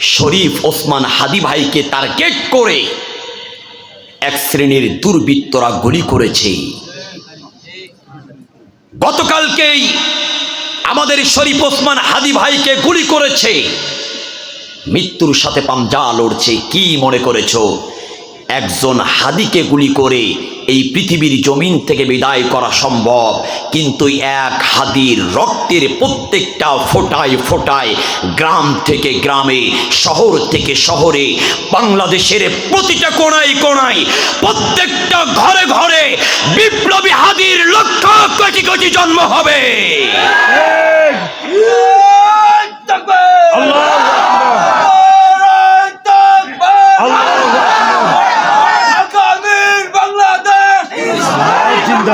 শরীফ ওসমান হাদি ভাইকে টার্গেট করে এক শ্রেণির দুর্বৃত্তরা গুলি করেছে। গতকালকেই আমাদের শরীফ ওসমান হাদি ভাইকে গুলি করেছে। মৃত্যুর সাথে পাম পাঞ্জা লড়ছে, কি মনে করেছ? একজন হাদিকে গুলি করে এই পৃথিবীর জমিন থেকে বিদায় করা সম্ভব। কিন্তু এক হাদির রক্তের প্রত্যেকটা ফোটায় ফোটায় গ্রাম থেকে গ্রামে, শহর থেকে শহরে, বাংলাদেশের প্রতিটা কোণায় কোণায়, প্রত্যেকটা ঘরে ঘরে বিপ্লবী হাদির লক্ষ কোটি কোটি জন্ম হবে।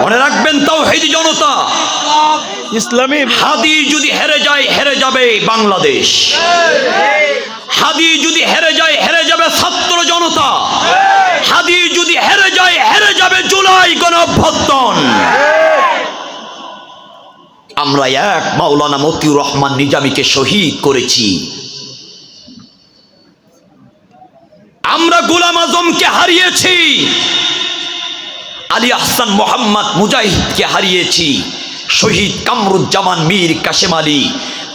মনে রাখবেন তাও হেদি জনতা। ইসলামী হাদি যদি হেরে যায় হেরে যাবে বাংলাদেশ। হাদি যদি হেরে যায় হেরে যাবে ছাত্র জনতা। হাদি যদি হেরে যায় হেরে যাবে জুলাই গণঅভ্যর্থন। আমরা এক মাওলানা মতিউর রহমান নিজামীকে শহীদ করেছি। আমরা গুলাম আজমকে হারিয়েছি। আলী আহসান মোহাম্মদ মুজাহিদকে হারিয়েছি। শহীদ কামরুজ্জামান মীর কাশেম আলী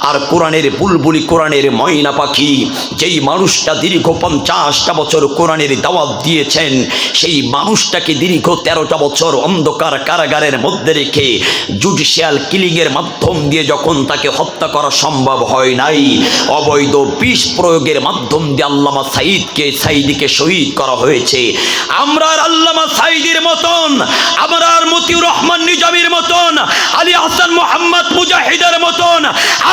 আর কোরআনের বুলবুলি, কোরআনের ময়না পাখি, যেই মানুষটা দীর্ঘ পঞ্চাশটা বছর কোরআনের দাওয়াত দিয়েছেন, সেই মানুষটাকে দীর্ঘ তেরোটা বছর অন্ধকার কারাগারের মধ্যে রেখে জুডিশিয়াল কিলিংয়ের মাধ্যম দিয়ে যখন তাকে হত্যা করা সম্ভব হয় নাই, অবৈধ বিষ প্রয়োগের মাধ্যম দিয়ে আল্লামা সাঈদকে সাইদিকে শহীদ করা হয়েছে। আমরা আল্লামা সাইদির মতন, আমরা মতিউর রহমান নিজামীর মতন, আলী হাসান মোহাম্মদ মুজাহিদের মতন,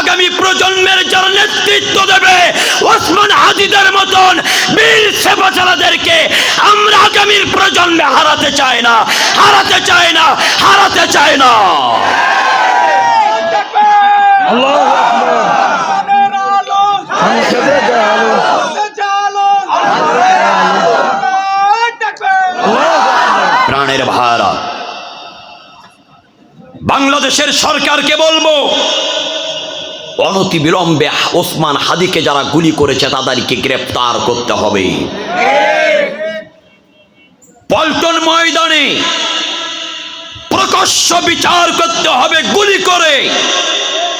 আগামী প্রজন্মের যারা নেতৃত্ব দেবে ওসমান হাজিদের মতন বীর সেবাচারাদেরকে আমরা আগামীর প্রজন্মে হারাতে চাই না, হারাতে চাই না, হারাতে চাই না। প্রাণের ভাড়া বাংলাদেশের সরকারকে বলব অনতি বিলম্বে ওসমান হাদিকে যারা গুলি করেছে তাদেরকে গ্রেপ্তার করতে হবে। পল্টন ময়দানে প্রকাশ্য বিচার করতে হবে গুলি করে।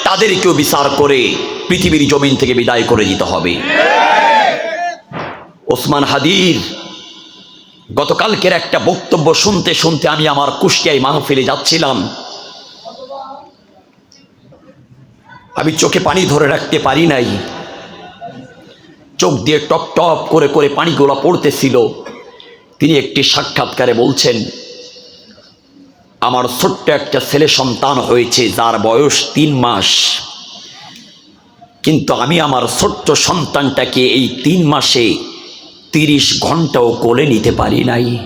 তাদেরকেও বিচার করে পৃথিবীর জমিন থেকে বিদায় করে দিতে হবে। ওসমান হাদির গতকালকের একটা বক্তব্য শুনতে শুনতে আমি আমার কুষ্টিয়ায় মাহফিলে যাচ্ছিলাম। আমি চোখে পানি ধরে রাখতে পারি নাই। চোখ দিয়ে টপ টপ করে করে পানিগুলো পড়তেছিল। তিনি একটি সাক্ষাৎকারে বলছেন, আমার ছোট্ট একটা ছেলে সন্তান হয়েছে, যার বয়স তিন মাস। কিন্তু আমি আমার ছোট্ট সন্তানটাকে এই তিন মাসে তিরিশ ঘন্টাও কোলে নিতে পারি নাই।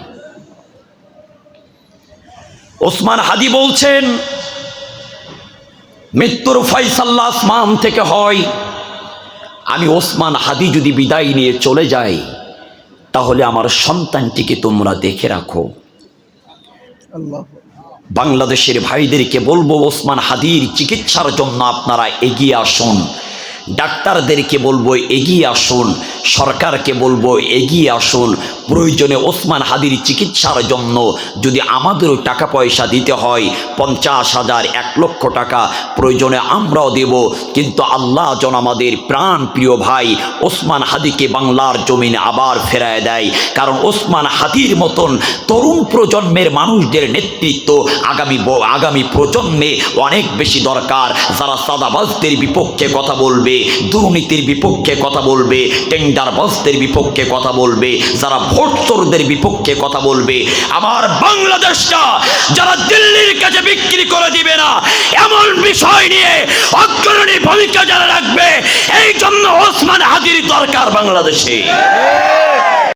ওসমান হাদি বলছেন মৃত্যুর ফয়সাল্লা আসমান থেকে হয়। আমি ওসমান হাদি যদি বিদায় নিয়ে চলে যাই তাহলে আমার সন্তানটিকে তোমরা দেখে রাখো। বাংলাদেশের ভাইদেরকে বলব ওসমান হাদির চিকিৎসার জন্য আপনারা এগিয়ে আসুন। ডাক্তারদেরকে বলব, এগিয়ে আসুন, সরকারকে বলব, এগিয়ে আসুন। প্রয়োজনে ওসমান হাদির চিকিৎসার জন্য যদি আমাদেরও টাকা পয়সা দিতে হয়, পঞ্চাশ হাজার, এক লক্ষ টাকা প্রয়োজনে আমরাও দেব। কিন্তু আল্লাহ যেন আমাদের প্রাণ প্রিয় ভাই ওসমান হাদিকে বাংলার জমিনে আবার ফেরায় দেয়। কারণ ওসমান হাদির মতন তরুণ প্রজন্মের মানুষদের নেতৃত্ব আগামী আগামী প্রজন্মে অনেক বেশি দরকার। যারা সাদাবাজদের বিপক্ষে কথা বলবে দুর্নীতির বিপক্ষে কথা বলবে টেন্ডারবাজদের বিপক্ষে কথা বলবে, যারা ভোট চোরদের বিপক্ষে কথা বলবে। আমার বাংলাদেশটা যারা দিল্লির কাছে বিক্রি করে দিবে না, এমন বিষয় নিয়ে অগ্রণী ভূমিকা যারা রাখবে এই জন্য ওসমান হাজির দরকার বাংলাদেশে।